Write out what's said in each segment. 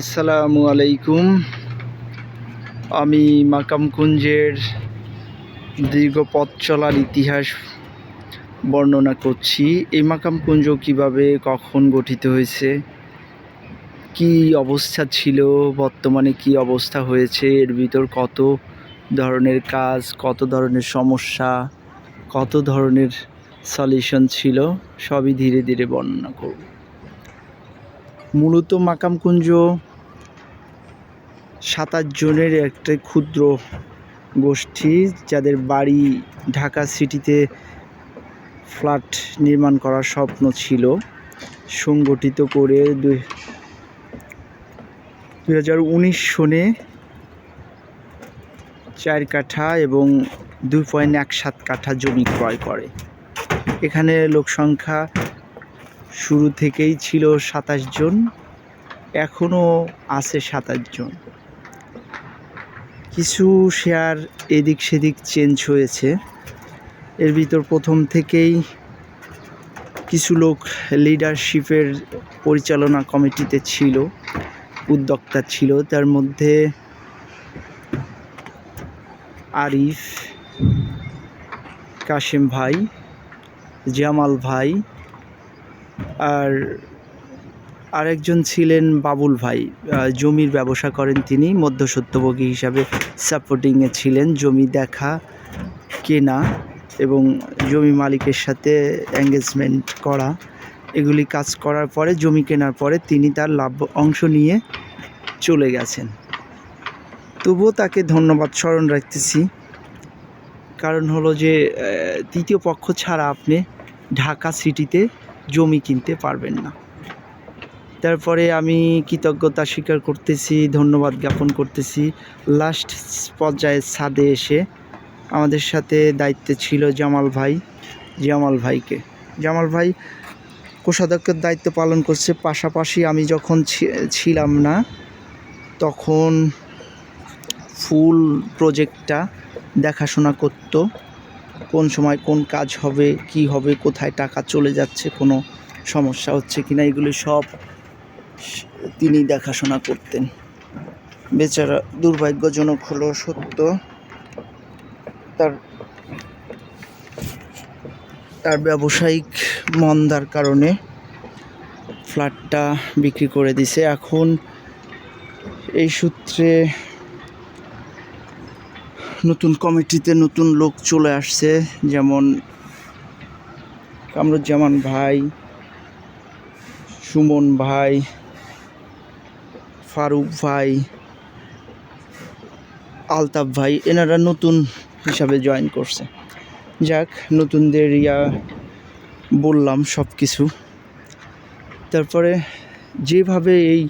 আসসালামু আলাইকুম। আমি মাকামকুঞ্জের দীর্ঘ পথ চলার ইতিহাস বর্ণনা করছি। এই মাকামকুঞ্জ কীভাবে, কখন গঠিত হয়েছে, কি অবস্থা ছিল, বর্তমানে কি অবস্থা হয়েছে, এর ভিতর কত ধরনের কাজ, কত ধরনের সমস্যা, কত ধরনের সলিউশন ছিল, সবই ধীরে ধীরে বর্ণনা করব। মূলত মাকামকুঞ্জ সাতাশ জনের একটা ক্ষুদ্র গোষ্ঠী যাদের বাড়ি ঢাকা সিটিতে ফ্ল্যাট নির্মাণ করার স্বপ্ন ছিল। সংগঠিত করে দুই হাজার উনিশ সনে চার কাঠা এবং দুই পয়েন্ট এক সাত কাঠা জমি ক্রয় করে। এখানে লোক সংখ্যা শুরু থেকেই ছিল সাতাশ জন এখনও আছে সাতাশ জন। কিছু শেয়ার এদিক সেদিক চেঞ্জ হয়েছে। এর ভিতর প্রথম থেকেই কিছু লোক লিডারশিপের পরিচালনা কমিটিতে ছিল, উদ্যোক্তা ছিল। তার মধ্যে আরিফ, কাশেম ভাই, জামাল ভাই আর আরেকজন ছিলেন বাবুল ভাই। জমির ব্যবসা করেন তিনি, মধ্যসত্যভোগী হিসাবে সাপোর্টিংয়ে ছিলেন, জমি দেখা, কেনা এবং জমি মালিকের সাথে এঙ্গেজমেন্ট করা। এগুলি কাজ করার পরে, জমি কেনার পরে তিনি তার লাভ অংশ নিয়ে চলে গেছেন। তবুও তাকে ধন্যবাদ স্মরণ রাখতেছি। কারণ হলো যে তৃতীয় পক্ষ ছাড়া আপনি ঢাকা সিটিতে জমি কিনতে পারবেন না। তারপরে আমি কৃতজ্ঞতা স্বীকার করতেছি, ধন্যবাদ জ্ঞাপন করতেছি। লাস্ট পর্যায়ে ছাদে এসে আমাদের সাথে দায়িত্বে ছিল জামাল ভাই, জামাল ভাইকে। জামাল ভাই কোষাধ্যক্ষের দায়িত্ব পালন করছে, পাশাপাশি আমি যখন ছিলাম না, তখন ফুল প্রজেক্টটা দেখাশোনা করতো। কোন সময় কোন কাজ হবে, কি হবে, কোথায় টাকা চলে যাচ্ছে, কোনো সমস্যা হচ্ছে কিনা, এগুলি সব তিনি দেখাশোনা করতেন। বেচারা দুর্ভাগ্যজনক হলো সত্য। তার তার ব্যবসায়িক মন্দার কারণে ফ্ল্যাটটা বিক্রি করে দিছে। এখন এই সূত্রে নতুন কমিটিতে নতুন লোক চলে আসছে, যেমন কামরুজ্জামান ভাই, সুমন ভাই, ফারুক ভাই, আলতাফ ভাই, এনারা নতুন হিসাবে জয়েন করছে। যাক, নতুনদের ইয়া বললাম সব কিছু তারপরে যেভাবে এই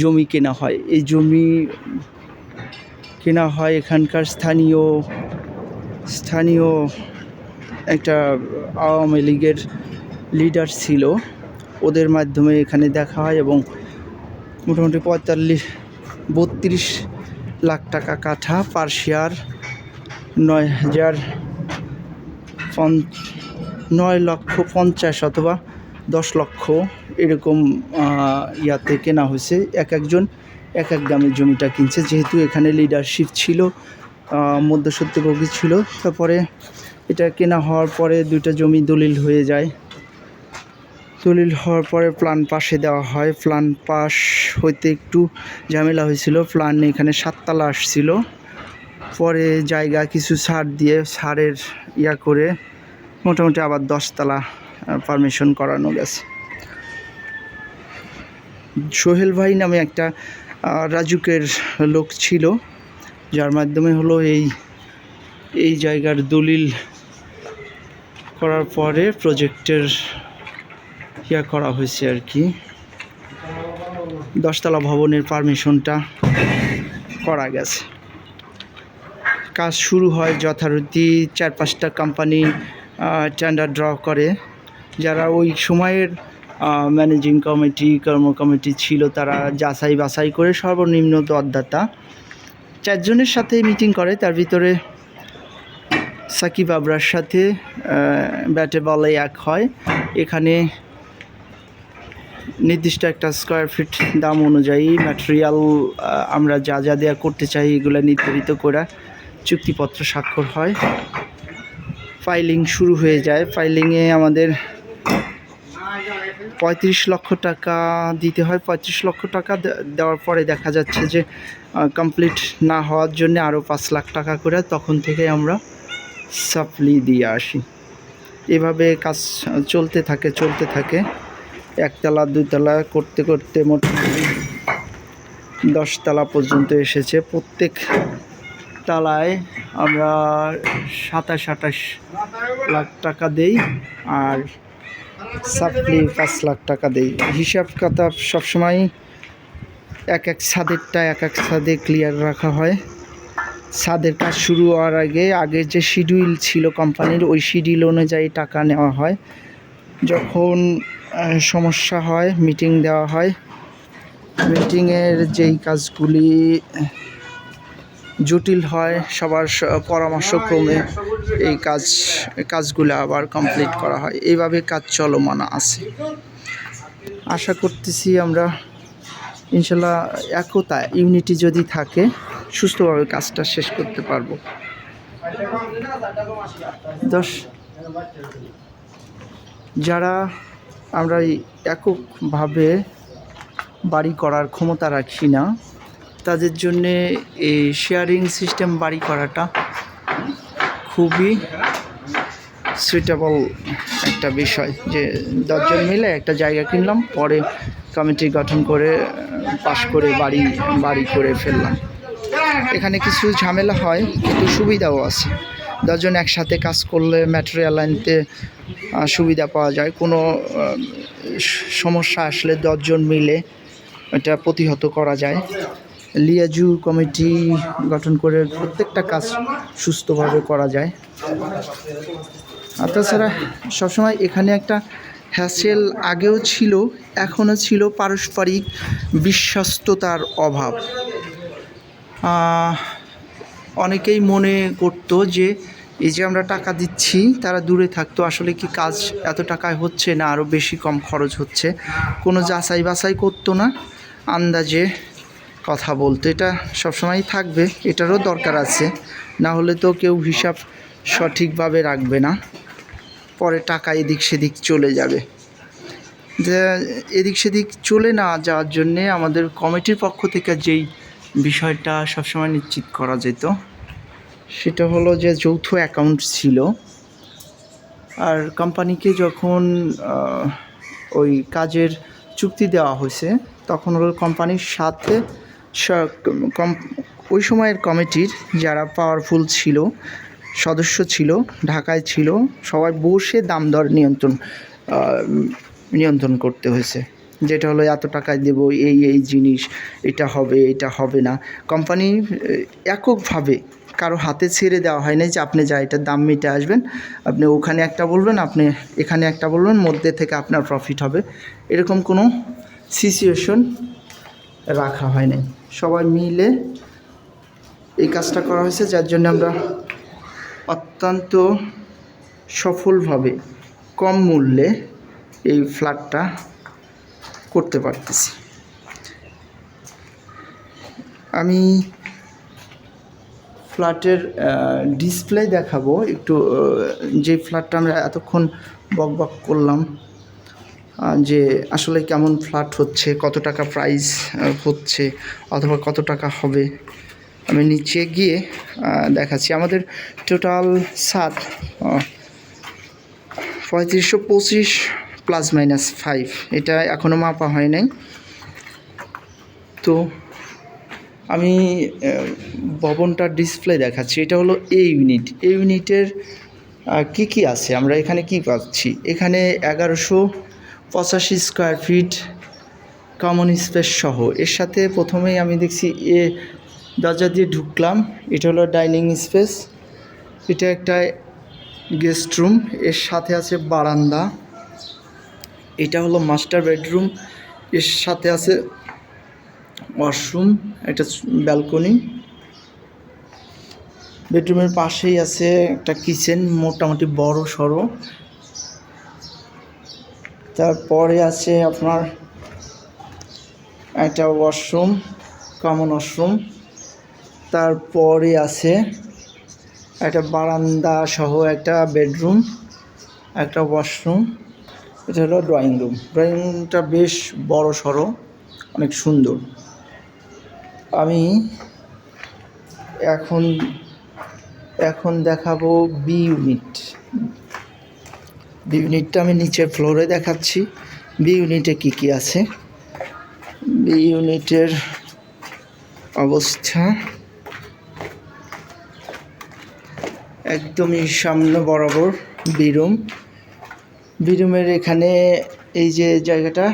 জমি কেনা হয়, এই জমি কেনা হয় এখানকার স্থানীয় স্থানীয় একটা আওয়ামী লীগের লিডার ছিল। ওদের মাধ্যমে এখানে দেখা হয় এবং মোটামুটি পঁয়তাল্লিশ, বত্রিশ লাখ টাকা কাঠা পার শেয়ার নয় হাজার নয় লক্ষ পঞ্চাশ অথবা দশ লক্ষ এরকম ইয়াতে কেনা হয়েছে। এক একজন এক এক দামের জমিটা কিনছে। যেহেতু এখানে লিডারশিপ ছিল মধ্যসত্যভোগী ছিল, তারপরে এটা কেনা হওয়ার পরে দুইটা জমি দলিল হয়ে যায়। দলিল হওয়ার পরে প্ল্যান পাশে দেওয়া হয়। প্ল্যান পাস হইতে একটু ঝামেলা হয়েছিল। প্ল্যান এখানে সাততলা আসছিল। পরে জায়গা কিছু ছাড় দিয়ে ছাড়ের ইয়া করে মোটামুটি আবার দশতলা পারমিশন করানো গেছে। সোহেল ভাই নামে একটা রাজুকের লোক ছিল, যার মাধ্যমে হলো এই এই জায়গার দলিল করার পরে প্রজেক্টের ইয়া করা হয়েছে আর কি। দশতলা ভবনের পারমিশনটা করা গেছে। কাজ শুরু হয় যথারীতি চার পাঁচটা কোম্পানি টেন্ডার ড্র করে। যারা ওই সময়ের ম্যানেজিং কমিটি কর্ম কমিটি ছিল তারা যাচাই বাছাই করে সর্বনিম্ন দরদাতা চারজনের সাথে মিটিং করে, তার ভিতরে সাকিব আবরার সাথে ব্যাটে বলে এক হয়। এখানে নির্দিষ্ট একটা স্কোয়ার ফিট দাম অনুযায়ী ম্যাটেরিয়াল আমরা যা যা দেওয়া করতে চাই এগুলো নির্ধারিত করে চুক্তিপত্র স্বাক্ষর হয়। ফাইলিং শুরু হয়ে যায়। ফাইলিংয়ে আমাদের পঁয়ত্রিশ লক্ষ টাকা দিতে হয়। পঁয়ত্রিশ লক্ষ টাকা দেওয়ার পরে দেখা যাচ্ছে যে কমপ্লিট না হওয়ার জন্য আরও পাঁচ লাখ টাকা করে তখন থেকে আমরা সাপ্লি দিয়ে আসি। এভাবে কাজ চলতে থাকে চলতে থাকে। একতলা, দুতলা করতে করতে মোটামুটি দশতলা পর্যন্ত এসেছে। প্রত্যেক তলায় আমরা সাতাশ, আঠাশ লাখ টাকা দেই। আর সাপ্লি পাঁচ লাখ টাকা দেই। হিসাব কিতাব সবসময় এক এক ছাদেরটা এক এক ছাদে ক্লিয়ার রাখা হয়। ছাদের কাজ শুরু হওয়ার আগে আগে যে শিডিউল ছিল কোম্পানির ওই শিডিউল অনুযায়ী টাকা নেওয়া হয়। যখন সমস্যা হয় মিটিং দেওয়া হয় মিটিংয়ের যেই কাজগুলি জটিল হয়, সবার পরামর্শক্রমে এই কাজ, কাজগুলো আবার কমপ্লিট করা হয়। এইভাবে কাজ চলমান আছে। আশা করতেছি আমরা ইনশাল্লাহ একতা ইউনিটি যদি থাকে, সুস্থভাবে কাজটা শেষ করতে পারব। দশ, যারা আমরা এককভাবে বাড়ি করার ক্ষমতা রাখি না তাদের জন্যে এই শেয়ারিং সিস্টেম বাড়ি করাটা খুবই সুইটেবল একটা বিষয় যে দশজন মিলে একটা জায়গা কিনলাম, পরে কমিটি গঠন করে, পাশ করে বাড়ি বাড়ি করে ফেললাম। এখানে কিছু ঝামেলা হয়, কিন্তু সুবিধাও আছে। দশজন একসাথে কাজ করলে ম্যাটেরিয়াল আনতে সুবিধা পাওয়া যায়। কোনো সমস্যা আসলে দশজন মিলে এটা প্রতিহত করা যায়। লিয়াজু কমিটি গঠন করে প্রত্যেকটা কাজ সুস্থভাবে করা যায়। আর তাছাড়া সবসময় এখানে একটা হ্যাসেল আগেও ছিল, এখনও ছিল পারস্পরিক বিশ্বস্ততার অভাব। অনেকেই মনে করতো যে এই যে আমরা টাকা দিচ্ছি, তারা দূরে থাকতো, আসলে কি কাজ এত টাকায় হচ্ছে না আরও বেশি কম খরচ হচ্ছে। কোনো যাচাই বাছাই করতো না। আন্দাজে কথা বলতো, এটা সবসময় থাকবে, এটারও দরকার আছে। না হলে তো কেউ হিসাব সঠিকভাবে রাখবে না। পরে টাকা এদিক সেদিক চলে যাবে। এদিক সেদিক চলে না যাওয়ার জন্যে আমাদের কমিটির পক্ষ থেকে যেই বিষয়টা সবসময় নিশ্চিত করা যেত, সেটা হলো যে যৌথ অ্যাকাউন্ট ছিল। আর কোম্পানিকে যখন ওই কাজের চুক্তি দেওয়া হয়েছে, তখন হলো কোম্পানির সাথে কম- ওই সময়ের কমিটির যারা পাওয়ারফুল ছিল, সদস্য ছিল, ঢাকায় ছিল, সবাই বসে দাম দর নিয়ন্ত্রণ নিয়ন্ত্রণ করতে হয়েছে। যেটা হলো, এত টাকায় দেবো, এই এই জিনিস, এটা হবে এটা হবে না। কোম্পানি এককভাবে কারও হাতে ছেড়ে দেওয়া হয় না যে আপনি যা এটার দাম মিটে আসবেন, আপনি ওখানে একটা বলবেন, আপনি এখানে একটা বলবেন, মধ্যে থেকে আপনার প্রফিট হবে। এরকম কোনো সিচুয়েশন রাখা হয় নাই সবাই মিলে এই কাজটা করা হয়েছে, যার জন্য আমরা অত্যন্ত সফলভাবে কম মূল্যে এই ফ্ল্যাটটা করতে পারতেছি। আমি ফ্ল্যাটের ডিসপ্লে দেখাবো, একটু যে ফ্ল্যাটটা আমরা এতক্ষণ বক বক করলাম। যে আসলে কেমন ফ্ল্যাট হচ্ছে, কত টাকা প্রাইস হচ্ছে, অথবা কত টাকা হবে, আমি নিচে গিয়ে দেখাচ্ছি। আমাদের টোটাল সাত পঁয়ত্রিশশো পঁচিশ প্লাস মাইনাস ফাইভ এটা এখনও মাপা হয় নাই। তো আমি ভবনটার ডিসপ্লে দেখাচ্ছি। এটা হলো এ ইউনিট এ ইউনিটের কি কি আছে? আমরা এখানে কি পাচ্ছি? এখানে এগারোশো পঁচাশি স্কোয়ার ফিট কমন স্পেস সহ। এর সাথে প্রথমেই আমি দেখছি এ দরজা দিয়ে ঢুকলাম। এটা হলো ডাইনিং স্পেস এটা একটা গেস্ট রুম এর সাথে আছে বারান্দা। এটা হলো মাস্টার বেডরুম এর সাথে আছে ওয়াশরুম একটা ব্যালকনি বেডরুমের পাশেই আছে একটা কিচেন মোটামুটি বড় সড়ো। তারপরে আছে আপনার একটা ওয়াশরুম কমন ওয়াশরুম তারপরে আছে একটা বারান্দা সহ একটা বেডরুম একটা ওয়াশরুম এটা হলো ড্রয়িং রুম ড্রয়িং রুমটা বেশ বড় সড়ো, অনেক সুন্দর। আমি এখন এখন দেখাবো বি ইউনিট বি ইউনিটটা আমি নিচের ফ্লোরে দেখাচ্ছি। বি ইউনিটে কী কী আছে? বি ইউনিটের অবস্থা। একদমই সামনে বরাবর বিরুম বিরুমের এখানে এই যে জায়গাটা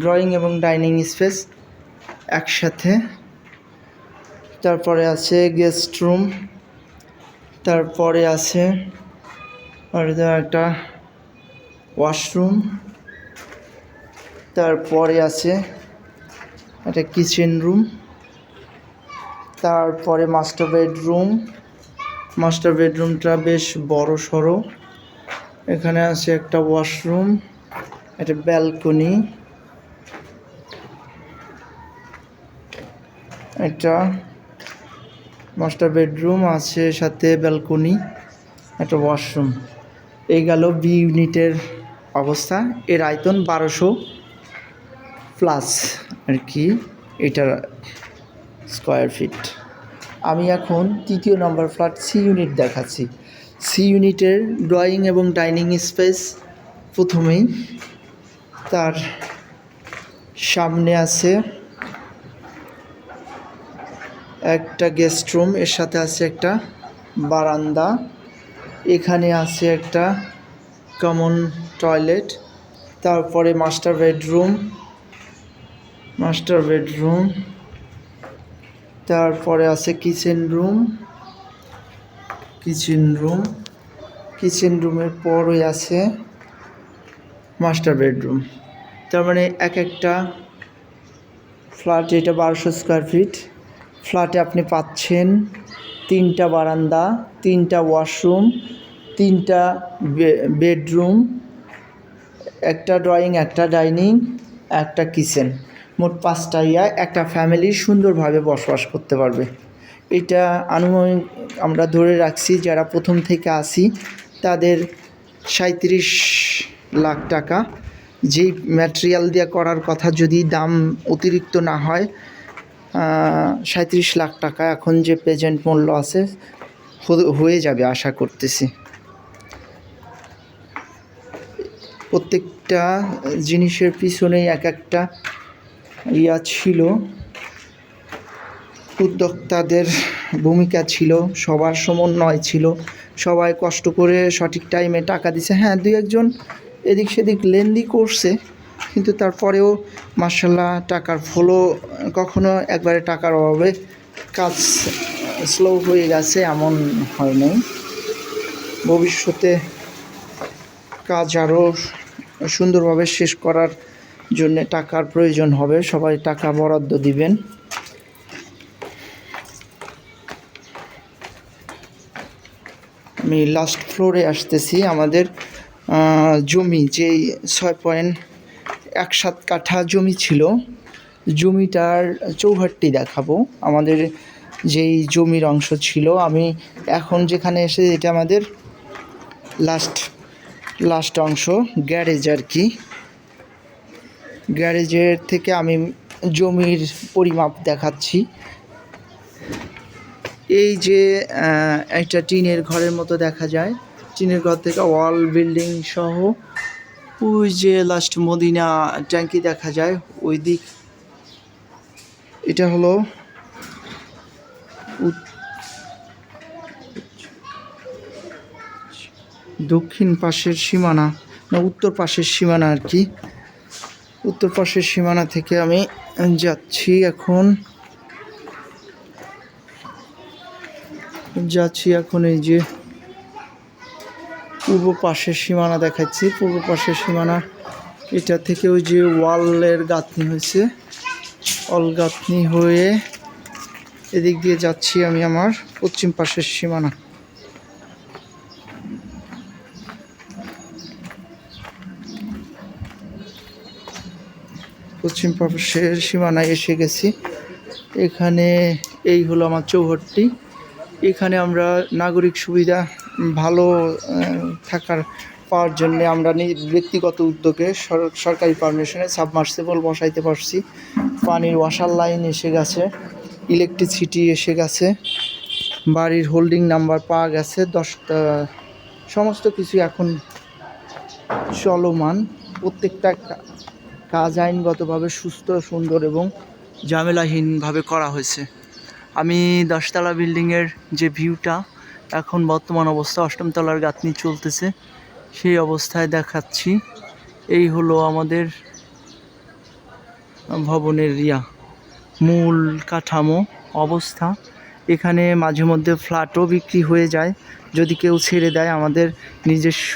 ড্রয়িং এবং ডাইনিং স্পেস একসাথে। তারপরে আছে গেস্ট রুম তারপরে আছে, আর একটা ওয়াশরুম। তারপরে আছে একটা কিচেন রুম। তারপরে মাস্টার বেডরুম। মাস্টার বেডরুমটা বেশ বড় সড়ো এখানে আছে একটা ওয়াশরুম, একটা ব্যালকনি, একটা মাস্টার বেডরুম আছে, সাথে ব্যালকনি, একটা ওয়াশরুম। এই গেল বি ইউনিটের অবস্থা। এর আয়তন বারোশো প্লাস আর কি এটার স্কোয়ার ফিট আমি এখন তৃতীয় নম্বর ফ্ল্যাট সি ইউনিট দেখাচ্ছি। সি ইউনিটের ড্রয়িং এবং ডাইনিং স্পেস প্রথমেই তার সামনে আছে একটা গেস্ট রুম এর সাথে আছে একটা বারান্দা। এখানে আছে একটা কমন টয়লেট তারপরে মাস্টার বেডরুম মাস্টার বেডরুম তারপরে আছে kitchen room kitchen room kitchen রুমের পরই আছে মাস্টার বেডরুম তার মানে এক একটা ফ্ল্যাট এটা বারোশো স্কোয়ার ফিট ফ্ল্যাটে আপনি পাচ্ছেন তিনটা বারান্দা, তিনটা ওয়াশরুম তিনটা বেডরুম একটা ড্রয়িং একটা ডাইনিং একটা কিচেন মোট পাঁচটা ইয়া, একটা ফ্যামিলি সুন্দরভাবে বসবাস করতে পারবে। এটা আনুমানিক আমরা ধরে রাখছি, যারা প্রথম থেকে আসি, তাদের সাঁত্রিশ লাখ টাকা। যেই ম্যাটেরিয়াল দিয়ে করার কথা যদি দাম অতিরিক্ত না হয় সাঁত্রিশ লাখ টাকা এখন যে প্রেজেন্ট মূল্য আছে হয়ে যাবে আশা করতেছি। প্রত্যেকটা জিনিসের পিছনেই এক একটা ইয়া ছিল। উদ্যোক্তাদের ভূমিকা ছিল, সবার সমন্বয় ছিল। সবাই কষ্ট করে সঠিক টাইমে টাকা দিছে। হ্যাঁ দুই একজন এদিক সেদিক লেনদি করছে, কিন্তু তারপরেও মার্শাল্লাহ টাকার ফলো কখনো একবারে টাকার অভাবে কাজ স্লো হয়ে গেছে, এমন হয় নাই। ভবিষ্যতে কাজ আরও সুন্দরভাবে শেষ করার জন্য টাকার প্রয়োজন হবে। সবাই টাকা বরাদ্দ দিবেন। আমি লাস্ট ফ্লোরে আসতেছি। আমাদের জমি যেই ছয় পয়েন্ট এক সাত কাঠা জমি ছিল, জমিটার চৌহাট্টি দেখাবো। আমাদের যেই জমির অংশ ছিল, আমি এখন যেখানে এসে, এটা আমাদের লাস্ট লাস্ট অংশ গ্যারেজ আর কি। গ্যারেজের থেকে আমি জমির পরিমাপ দেখাচ্ছি। এই যে একটা টিনের ঘরের মতো দেখা যায়। টিনের ঘর থেকে ওয়াল বিল্ডিং সহ ওই যে লাস্ট মদিনা ট্যাঙ্কি দেখা যায়, ওই দিক। এটা হলো দক্ষিণ পাশের সীমানা, না, উত্তর পাশের সীমানা আর কি। উত্তর পাশের সীমানা থেকে আমি যাচ্ছি এখন। যাচ্ছি এখন এই যে পূর্ব পাশের সীমানা দেখাচ্ছি। পূর্ব পাশের সীমানা, এটা থেকে ওই যে ওয়ালের গাঁথনি হয়েছে। অল গাঁথনি হয়ে এদিক দিয়ে যাচ্ছি আমি আমার পশ্চিম পাশের সীমানা। পশ্চিম প্রবেশের সীমানায় এসে গেছি। এখানে এই হলো আমার চৌহট্টি। এখানে আমরা নাগরিক সুবিধা ভালো থাকার পাওয়ার জন্য আমরা ব্যক্তিগত উদ্যোগে সরকারি পারমিশনে সাবমার্সিবল বসাইতে পারছি। পানির ওয়াশার লাইন এসে গেছে ইলেকট্রিসিটি এসে গেছে, বাড়ির হোল্ডিং নাম্বার পাওয়া গেছে দশটা সমস্ত কিছু এখন চলমান। প্রত্যেকটা কাজ আইনগতভাবে সুস্থ, সুন্দর এবং ঝামেলাহীনভাবে করা হয়েছে। আমি দশতলা বিল্ডিংয়ের যে ভিউটা, এখন বর্তমান অবস্থা অষ্টম তলার গাঁথনি চলতেছে, সেই অবস্থায় দেখাচ্ছি। এই হলো আমাদের ভবনের ইয়া, মূল কাঠামো অবস্থা। এখানে মাঝে মধ্যে ফ্ল্যাটও বিক্রি হয়ে যায়। যদি কেউ ছেড়ে দেয় আমাদের নিজস্ব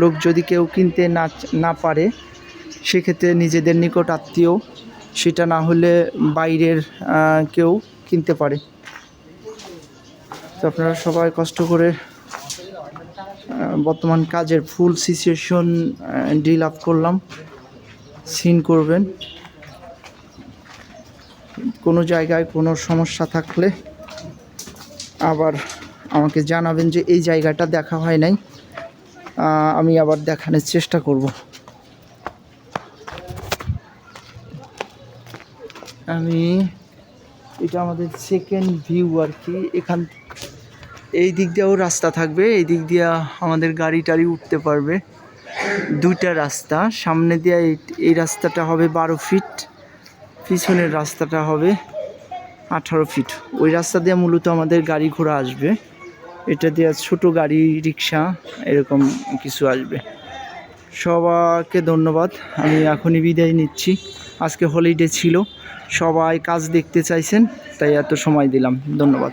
লোক যদি কেউ কিনতে না না পারে সেক্ষেত্রে নিজেদের নিকট আত্মীয়, সেটা না হলে বাইরের কেউ কিনতে পারে। তো আপনারা সবাই কষ্ট করে বর্তমান কাজের ফুল সিচুয়েশন ডিল আপ করলাম, সিন করবেন। কোনো জায়গায় কোনো সমস্যা থাকলে আবার আমাকে জানাবেন যে এই জায়গাটা দেখা হয় নাই আমি আবার দেখানোর চেষ্টা করব। আমি এটা আমাদের সেকেন্ড ভিউ আর কি। এখান এই দিক দিয়েও রাস্তা থাকবে, এই দিক দিয়ে আমাদের গাড়ি টাড়ি উঠতে পারবে। দুইটা রাস্তা, সামনে দিয়ে এই রাস্তাটা হবে বারো ফিট পিছনের রাস্তাটা হবে আঠারো ফিট ওই রাস্তা দিয়ে মূলত আমাদের গাড়ি ঘোড়া আসবে। এটা দিয়ে ছোট গাড়ি, রিক্সা, এরকম কিছু আসবে। সবাকে ধন্যবাদ, আমি এখনই বিদায় নিচ্ছি। আজকে হলিডে ছিল। সবাই কাজ দেখতে চাইছেন তাই এত সময় দিলাম। ধন্যবাদ।